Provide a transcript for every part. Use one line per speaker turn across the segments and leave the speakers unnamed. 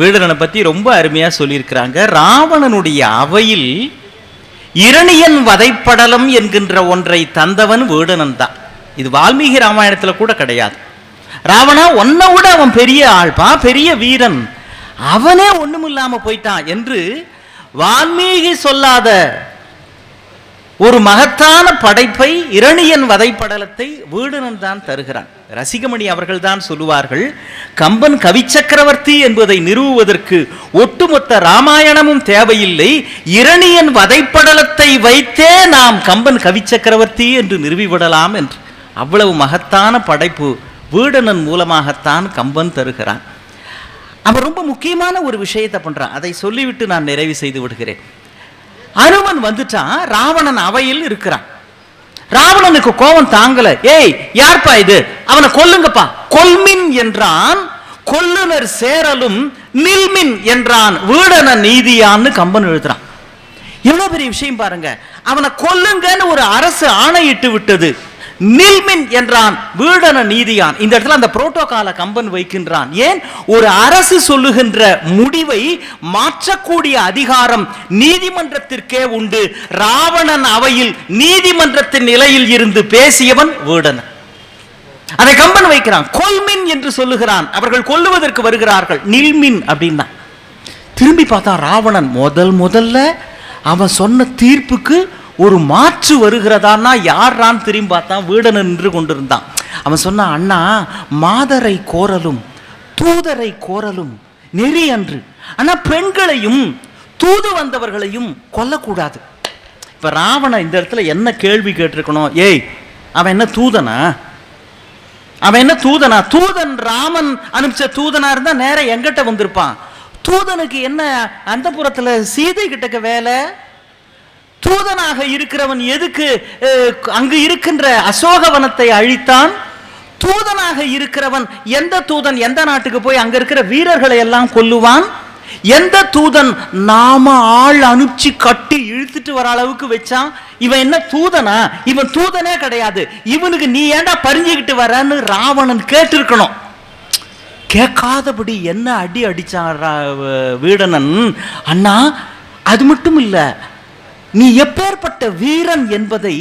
வீடனை பற்றி ரொம்ப அருமையாக சொல்லியிருக்கிறாங்க. ராவணனுடைய அவையில் இரணியன் வதைப்படலம் என்கின்ற ஒன்றை தந்தவன் வீடனன் தான். இது வால்மீகி ராமாயணத்தில் கூட கிடையாது. ராவணா ஒன்ன விட அவன் பெரிய ஆள்பா பெரிய வீரன். அவனே ஒண்ணுமில்லாம போயிட்டான் என்று வால்மீகி சொல்லாத ஒரு மகத்தான படைப்பை இரணியன் வதைப்படலத்தை வீடுனன் தான் தருகிறான். ரசிகமணி அவர்கள் தான் சொல்லுவார்கள் கம்பன் கவிச்சக்கரவர்த்தி என்பதை நிறுவுவதற்கு ஒட்டுமொத்த ராமாயணமும் தேவையில்லை. இரணியன் வதைப்படலத்தை வைத்தே நாம் கம்பன் கவிச்சக்கரவர்த்தி என்று நிறுவிவிடலாம் என்று. அவ்வளவு மகத்தான படைப்பு வீடனன் மூலமாகத்தான் கம்பன் தருகிறான். அவன் ரொம்ப முக்கியமான ஒரு விஷயத்தை பண்றான். அதை சொல்லிவிட்டு நான் நிறைவு செய்து விடுகிறேன். அனுமன் வந்துட்டான் ராவணன் அவையில் இருக்கிறான். ராவணனுக்கு கோபம் தாங்கல. ஏய் யார்ப்பா இது? அவனை கொல்லுங்கப்பா. கொல்மின் என்றான் கொல்லுனர் சேரலும் நில்மின் என்றான். வீடன நீதியான்னு கம்பன் எழுதுறான். எவ்வளவு பெரிய விஷயம் பாருங்க. அவனை கொல்லுங்கன்னு ஒரு அரசு ஆணையிட்டு விட்டது. நில்மின் என்றான் வீடன நீதியான். இந்த இடத்துல அந்த புரோட்டோகால கம்பன் வைக்கின்றான். ஏன்? ஒரு அரசு சொல்லுகின்ற முடிவை மாற்றக்கூடிய அதிகாரம் நீதிமன்றத்திற்கே உண்டு. ராவணன் அவையில் நீதிமன்றத்தின் நிலையில் இருந்து பேசியவன் வீடன. அதை கம்பன் வைக்கிறான். கொல்மின் என்று சொல்லுகிறான். அவர்கள் கொல்லுவதற்கு வருகிறார்கள். நில்மின் அப்படின்னா. திரும்பி பார்த்தா ராவணன் முதல் முதல்ல அவன் சொன்ன தீர்ப்புக்கு ஒரு மாற்று வருகிறதான்னா யாரான்னு திரும்பி பார்த்தான் வீடனு நின்று கொண்டிருந்தான். அவன் சொன்னான் அண்ணா மாதரை கோரலும் தூதரை கோரலும் நெறி அன்று. ஆனால் பெண்களையும் தூது வந்தவர்களையும் கொல்லக்கூடாது. இப்போ ராவணன் இந்த இடத்துல என்ன கேள்வி கேட்டிருக்கணும்? ஏய் அவன் என்ன தூதனா? அவன் என்ன தூதனா? தூதன் ராமன் அனுப்பிச்ச தூதனா இருந்தா நேரம் எங்கிட்ட வந்திருப்பான். தூதனுக்கு என்ன அந்த புறத்துல சீதை கிட்டக்க வேலை? தூதனாக இருக்கிறவன் எதுக்கு அங்கு இருக்கின்ற அசோகவனத்தை அழித்தான்? தூதனாக இருக்கிறவன் எந்த தூதன் எந்த நாட்டுக்கு போய் அங்க இருக்கிற வீரர்களை எல்லாம் கொல்லுவான்? எந்த தூதன் நாம ஆள் அனுப்பிச்சு கட்டி இழுத்துட்டு வர அளவுக்கு வச்சான்? இவன் என்ன தூதனா? இவன் தூதனே கிடையாது. இவனுக்கு நீ ஏன்டா பறிஞ்சுக்கிட்டு வரன்னு ராவணன் கேட்டிருக்கணும். கேட்காதபடி என்ன அடி அடிச்சான் ரா- வீடனன்? அண்ணா அது மட்டும் இல்லை நீ எப்பேற்பட்ட வீரன் என்பதை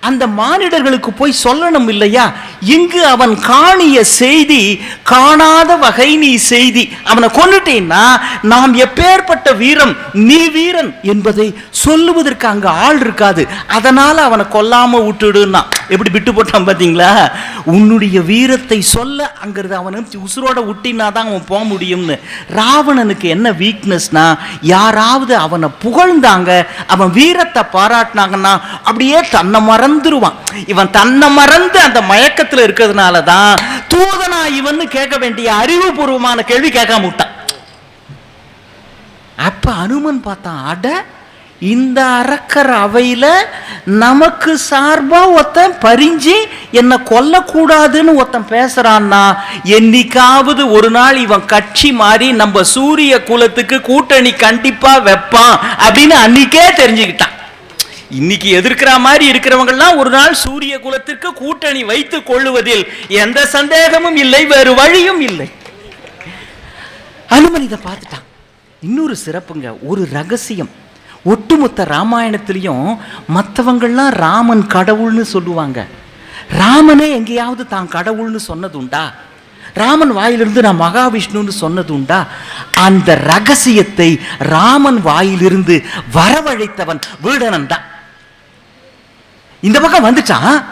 அந்த மானிடர்களுக்கு போய் சொல்லணும் இல்லையா? இங்கு அவன் காணிய செய்தி காணாத வகை நீ செய்தி. அவனை கொண்டுட்டேன்னா நாம் எப்பேற்பட்ட வீரம் நீ வீரன் என்பதை சொல்லுவதற்கு அங்கே ஆள் இருக்காது. அதனால அவனை கொல்லாம விட்டுடுன்னா. எப்படி விட்டு போட்டான் பாத்தீங்களா உன்னுடைய வீரத்தை சொல்ல அங்கிறது அவனை உசுரோட விட்டினா தான் அவன் போக முடியும்னு. ராவணனுக்கு என்ன வீக்னஸ்னா யாராவது அவனை புகழ்ந்தாங்க அவன் வீரத்தை பாராட்டினாங்கன்னா அப்படியே தன்னை மறந்துருவான். இவன் தன்னை மறந்து அந்த மயக்கத்தில் இருக்கிறதுனால தான் தூதனா இவன் கேட்க வேண்டிய அறிவுபூர்வமான கேள்வி கேட்காம விட்டான். அப்ப அனுமன் பார்த்தான் அட இந்த அரக்கர் அவையில் நமக்கு சார்பாக ஒருத்தன் பறிஞ்சு என்னை கொல்லக்கூடாதுன்னு ஒருத்தன் பேசுகிறான்னா என்னைக்காவது ஒரு நாள் இவன் கட்சி மாறி நம்ம சூரிய குலத்துக்கு கூட்டணி கண்டிப்பாக வைப்பான் அப்படின்னு அன்னைக்கே தெரிஞ்சுக்கிட்டான். இன்னைக்கு எதிர்க்கிற மாதிரி இருக்கிறவங்கெல்லாம் ஒரு நாள் சூரிய குலத்திற்கு கூட்டணி வைத்துக் கொள்ளுவதில் எந்த சந்தேகமும் இல்லை வேறு வழியும் இல்லை. அனுமன் இதை பார்த்துட்டான். இன்னொரு சிறப்புங்க ஒரு ரகசியம். ஒட்டுமொத்த ராமாயணத்திலையும் மற்றவங்கள்லாம் ராமன் கடவுள்னு சொல்லுவாங்க. ராமனே எங்கேயாவது தான் கடவுள்னு சொன்னது உண்டா ராமன் வாயிலிருந்து நான் மகாவிஷ்ணுன்னு சொன்னது உண்டா அந்த ரகசியத்தை ராமன் வாயிலிருந்து வரவழைத்தவன் வீடனன் தான் இந்த பக்கம் வந்துட்டான்.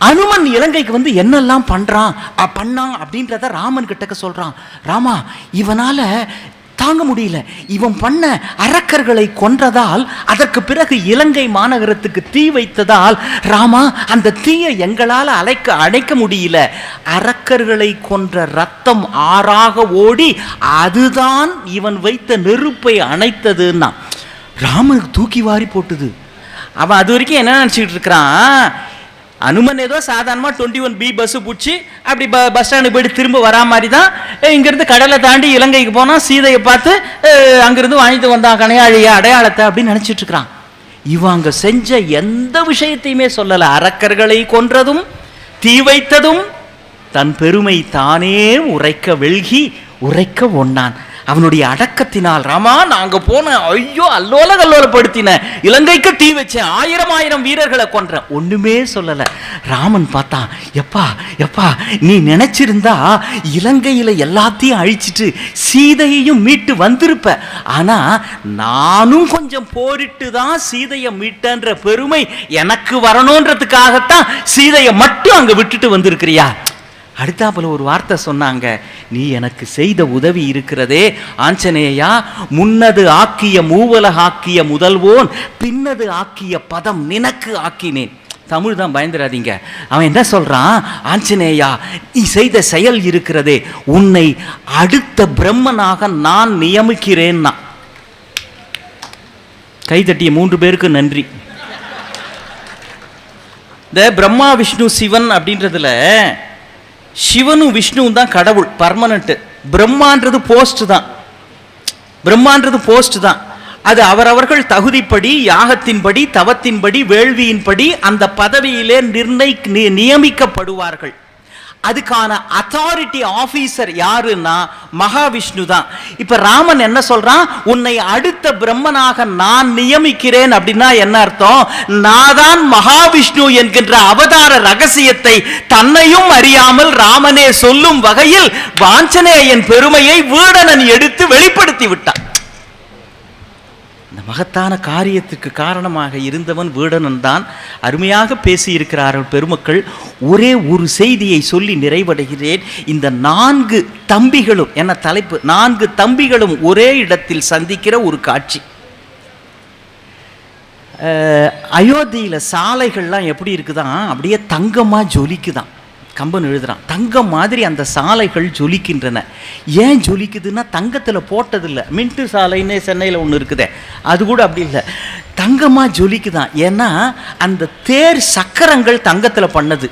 அனுமன் இலங்கைக்கு வந்து என்னெல்லாம் பண்ணுறான் பண்ணான் அப்படின்றத ராமன் கிட்டக்க சொல்கிறான் ராமா இவனால தாங்க முடியல. இவன் பண்ண அரக்கர்களை கொன்றதால் அதற்கு பிறகு இலங்கை மாநகரத்துக்கு தீ வைத்ததால் ராமா அந்த தீயை எங்களால் அழைக்க அணைக்க முடியல. அரக்கர்களை கொன்ற ரத்தம் ஆறாக ஓடி அதுதான் இவன் வைத்த நெருப்பை அணைத்ததுன்னா. ராமனுக்கு தூக்கி வாரி போட்டுது. அவன் அது வரைக்கும் என்ன நினச்சிக்கிட்டு இருக்கிறான்? அனுமன் ஏதோ சாதாரணமாக டுவெண்ட்டி ஒன் பி பஸ்ஸு பிடிச்சி அப்படி ப பஸ் ஸ்டாண்டுக்கு போயிட்டு திரும்ப வரா மாதிரி தான் இங்கேருந்து இங்கிருந்து கடலை தாண்டி இலங்கைக்கு போனால் சீதையை பார்த்து அங்கேருந்து அங்கிருந்து வாங்கிட்டு வந்தான் கனையாழிய அடையாளத்தை அப்படின்னு நினச்சிட்டு இருக்கிறான். அங்கே செஞ்ச எந்த விஷயத்தையுமே சொல்லலை. அரக்கர்களை கொன்றதும் தீ வைத்ததும் தன் பெருமை தானே உரைக்க வெல்கி உரைக்க ஒன்னான் அவனுடைய அடக்கத்தினால் ராமா நாங்க போன ஐயோ அல்லோல கல்லோலப்படுத்தின இலங்கைக்கு தீ வச்சேன். ஆயிரம் ஆயிரம் வீரர்களை கொன்றேன். ஒண்ணுமே சொல்லல. ராமன் பார்த்தான் எப்பா எப்பா நீ நினைச்சிருந்தா இலங்கையில எல்லாத்தையும் அழிச்சிட்டு சீதையையும் மீட்டு வந்திருப்ப. ஆனா நானும் கொஞ்சம் போரிட்டு தான் சீதையை மீட்டன்ற பெருமை எனக்கு வரணுன்றதுக்காகத்தான் சீதையை மட்டும் அங்க விட்டுட்டு வந்திருக்கிறியா? அடுத்தாப்புல ஒரு வார்த்தை சொன்னாங்க நீ எனக்கு செய்த உதவி இருக்கிறதே ஆஞ்சநேயா முன்னது ஆக்கிய மூவலக ஆக்கிய முதல்வோன் பின்னது ஆக்கிய பதம் நினக்கு ஆக்கினேன். தமிழ் தான் பயந்துடாதீங்க அவன் என்ன சொல்கிறான் ஆஞ்சநேயா நீ செய்த செயல் இருக்கிறதே உன்னை அடுத்த பிரம்மனாக நான் நியமிக்கிறேன்னா. கைதட்டிய மூன்று பேருக்கு நன்றி. இந்த பிரம்மா விஷ்ணு சிவன் அப்படின்றதுல சிவனும் விஷ்ணுவும் தான் கடவுள் பர்மனண்ட்டு பிரம்மான்றது போஸ்ட் தான். பிரம்மான்றது போஸ்ட் தான். அது அவரவர்கள் தகுதிப்படி யாகத்தின்படி தவத்தின்படி வேள்வியின்படி அந்த பதவியிலே நிர்ணய நியமிக்கப்படுவார்கள். அதுக்கான அத்தாரிட்டி ஆஃபீஸர் யாருன்னா மகாவிஷ்ணு தான் இப்போ ராமன் என்ன சொல்றான்? உன்னை அடுத்த பிரம்மனாக நான் நியமிக்கிறேன் அப்படின்னா என்ன அர்த்தம்? நான் தான் மகாவிஷ்ணு என்கின்ற அவதார ரகசியத்தை தன்னையும் அறியாமல் ராமனே சொல்லும் வகையில் வாஞ்சனேயன் பெருமையை வீடனன் எடுத்து வெளிப்படுத்தி விட்டான். மகத்தான காரியத்துக்கு காரணமாக இருந்தவன் வீடனன் தான் அருமையாக பேசியிருக்கிறார்கள் பெருமக்கள். ஒரே ஒரு செய்தியை சொல்லி நிறைவடைகிறேன். இந்த நான்கு தம்பிகளும் என்ன தலைப்பு? நான்கு தம்பிகளும் ஒரே இடத்தில் சந்திக்கிற ஒரு காட்சி. அயோத்தியில் சாலைகள்லாம் எப்படி இருக்குதான்? அப்படியே தங்கமாக ஜொலிக்குதான். கம்பன் எழுதுகிறான் தங்கம் மாதிரி அந்த சாலைகள் ஜொலிக்கின்றன. ஏன் ஜொலிக்குதுன்னா தங்கத்தில் போட்டதில்லை. மின்ட்டு சாலைன்னு சென்னையில் ஒன்று இருக்குதே அது கூட அப்படி இல்லை. தங்கமாக ஜொலிக்குதான். ஏன்னா அந்த தேர் சக்கரங்கள் தங்கத்தில் பண்ணது.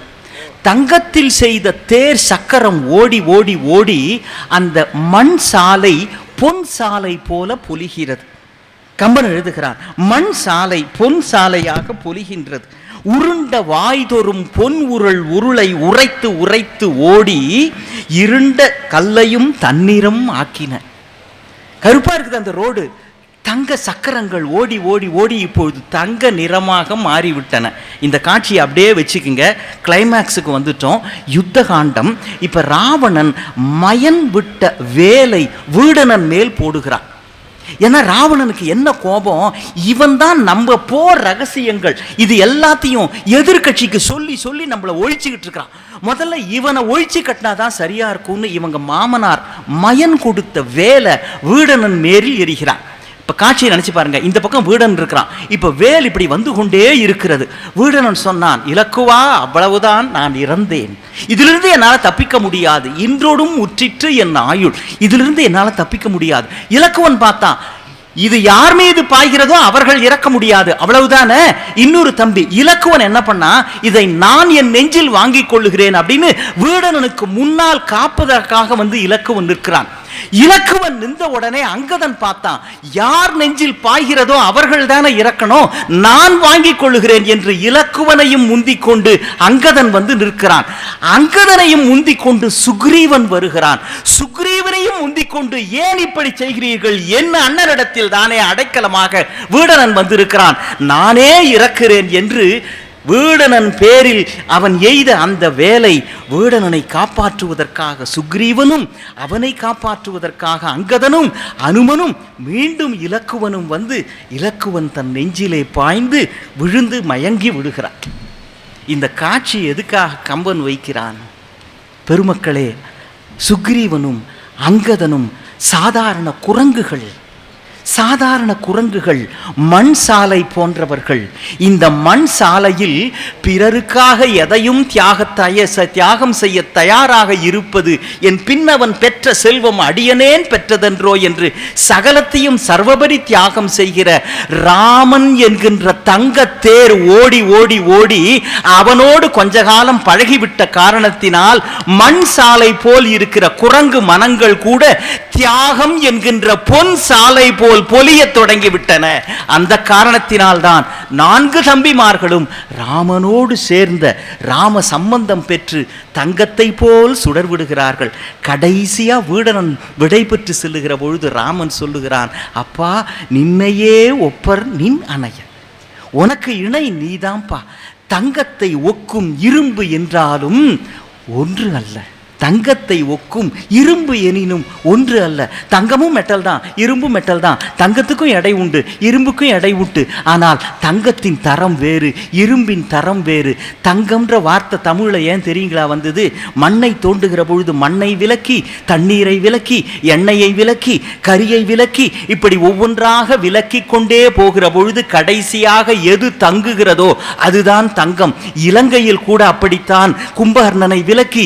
தங்கத்தில் செய்த தேர் சக்கரம் ஓடி ஓடி ஓடி அந்த மண் சாலை பொன் சாலை போல பொலிகிறது. கம்பன் எழுதுகிறான் மண் சாலை பொன் சாலையாக பொலிகின்றது. உருண்ட வாய்தொறும் பொன் உருள் உருளை உரைத்து உரைத்து ஓடி இருண்ட கல்லையும் தண்ணீரும் ஆக்கின. கருப்பா இருக்குது அந்த ரோடு. தங்க சக்கரங்கள் ஓடி ஓடி ஓடி இப்பொழுது தங்க நிறமாக மாறிவிட்டன. இந்த காட்சியை அப்படியே வச்சுக்குங்க. கிளைமேக்ஸுக்கு வந்துட்டோம். யுத்த காண்டம் இப்போ ராவணன் மயன் விட்ட வேலை வீடனன் மேல் போடுகிறான். ஏன்னா ராவணனுக்கு என்ன கோபம்? இவன் தான் நம்ம போர் ரகசியங்கள். இது எல்லாத்தையும் எதிர்க்கட்சிக்கு சொல்லி சொல்லி நம்மளை ஒழிச்சுக்கிட்டு இருக்கிறான். முதல்ல இவனை ஒழிச்சு கட்டினாதான் சரியா இருக்கும்னு இவங்க மாமனார் மயன் கொடுத்த வேலை வீடனன் மேரில் எரிகிறான். இப்போ காட்சியை நினச்சி பாருங்கள் இந்த பக்கம் வீடன் இருக்கிறான். இப்போ வேல் இப்படி வந்து கொண்டே இருக்கிறது. வீடனன் சொன்னான் இலக்குவா அவ்வளவுதான் நான் இறந்தேன். இதிலிருந்து என்னால் தப்பிக்க முடியாது. இன்றோடும் உற்றிற்று என் ஆயுள். இதிலிருந்து என்னால் தப்பிக்க முடியாது. இலக்குவன் பார்த்தான் இது யார் மீது பாய்கிறதோ அவர்கள் இறக்க முடியாது. அவ்வளவுதானே? இன்னொரு தம்பி. இலக்குவன் என்ன பண்ணா இதை நான் என் நெஞ்சில் வாங்கிக் கொள்ளுகிறேன் அப்படின்னு வீடனனுக்கு முன்னால் காப்பதற்காக வந்து இலக்குவன் நிற்கிறான். இலக்குவன் நின்ற உடனே அங்கதன் பார்த்தான். யார் நெஞ்சில் பாய்கிறதோ அவர்கள் தானே இறக்கணும் நான் வாங்கிக் கொள்ளுகிறேன் என்று இலக்குவனையும் முந்திக் கொண்டு அங்கதன் வந்து நிற்கிறான். அங்கதனையும் முந்திக் கொண்டு சுக்ரீவன் வருகிறான். சுக்ரீவனையும் முந்திக் கொண்டு ஏன் இப்படி செய்கிறீர்கள்? என்ன அண்ணனிடத்தில் தானே அடைக்கலமாக வீடனன் வந்திருக்கிறான். நானே இறக்கிறேன் என்று வீடனன் பேரில் அவன் எய்த அந்த வேலை வீடனனை காப்பாற்றுவதற்காக சுக்ரீவனும் அவனை காப்பாற்றுவதற்காக அங்கதனும் அனுமனும் மீண்டும் இலக்குவனும் வந்து இலக்குவன் தன் நெஞ்சிலே பாய்ந்து விழுந்து மயங்கி விடுகிறான். இந்த காட்சி எதுக்காக கம்பன் வைக்கிறான்? பெருமக்களே சுக்ரீவனும் அங்கதனும் சாதாரண குரங்குகள் சாதாரண குரங்குகள் மண் சாலை போன்றவர்கள். இந்த மண் சாலையில் பிறருக்காக எதையும் தியாகத்தாய தியாகம் செய்ய தயாராக இருப்பது என் பின்னவன் பெற்ற செல்வம் அடியனேன் பெற்றதென்றோ என்று சகலத்தையும் சர்வபரி தியாகம் செய்கிற ராமன் என்கின்ற தங்க தேர் ஓடி ஓடி ஓடி அவனோடு கொஞ்ச காலம் பழகிவிட்ட காரணத்தினால் மண் சாலை போல் இருக்கிற குரங்கு மனங்கள் கூட தியாகம் என்கின்ற பொன் சாலை போல் பொலியத் தொடங்கிவிட்டன. அந்த காரணத்தினால்தான் நான்கு தம்பிமார்களும் ராமனோடு சேர்ந்த ராம சம்பந்தம் பெற்று தங்கத்தை தங்கத்தை போல் சுடர் விடுகிறார்கள் கடைசியா வீடனன் விடை பெற்று செல்லுகிற பொழுது ராமன் சொல்லுகிறான் அப்பா நின்னையே ஒப்பர் நின் அணைய உனக்கு இணை நீதான்பா தங்கத்தை ஒக்கும் இரும்பு என்றாலும் ஒன்று அல்ல. தங்கத்தை ஒக்கும் இரும்பு எனினும் ஒன்று அல்ல. தங்கமும் மெட்டல் தான் இரும்பும் மெட்டல் தான். தங்கத்துக்கும் எடை உண்டு இரும்புக்கும் எடை உண்டு ஆனால் தங்கத்தின் தரம் வேறு இரும்பின் தரம் வேறு. தங்கம்ன்ற வார்த்தை தமிழில் ஏன் தெரியுங்களா வந்தது? மண்ணை தோண்டுகிற பொழுது மண்ணை விலக்கி தண்ணீரை விலக்கி எண்ணெயை விலக்கி கரியை விலக்கி இப்படி ஒவ்வொன்றாக விலக்கி கொண்டே போகிற பொழுது கடைசியாக எது தங்குகிறதோ அதுதான் தங்கம். இலங்கையில் கூட அப்படித்தான். கும்பகர்ணனை விலக்கி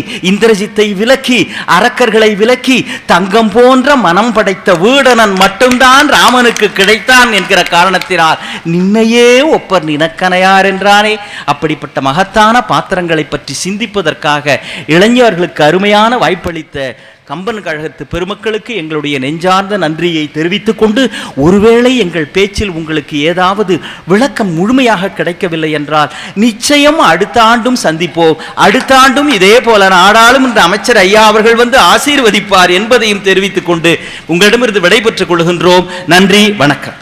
இந்திரஜித்தை விலக்கி அரக்கர்களை விலக்கி தங்கம் போன்ற மனம் படைத்த வீடனன் மட்டும்தான் ராமனுக்கு கிடைத்தான் என்கிற காரணத்தினால் நின்னையே ஒப்பர் நினக்கனையார் என்றானே. அப்படிப்பட்ட மகத்தான பாத்திரங்களை பற்றி சிந்திப்பதற்காக இளைஞர்களுக்கு அருமையான வாய்ப்பளித்த கம்பன் கழகத்து பெருமக்களுக்கு எங்களுடைய நெஞ்சார்ந்த நன்றியை தெரிவித்துக் கொண்டு ஒருவேளை எங்கள் பேச்சில் உங்களுக்கு ஏதாவது விளக்கம் முழுமையாக கிடைக்கவில்லை என்றால் நிச்சயம் அடுத்த ஆண்டும் சந்திப்போம். அடுத்த ஆண்டும் இதே போல நாடாளுமன்ற அமைச்சர் ஐயா அவர்கள் வந்து ஆசீர்வதிப்பார் என்பதையும் தெரிவித்துக் கொண்டு உங்களிடமிருந்து விடைபெற்றுக் கொள்கின்றோம். நன்றி வணக்கம்.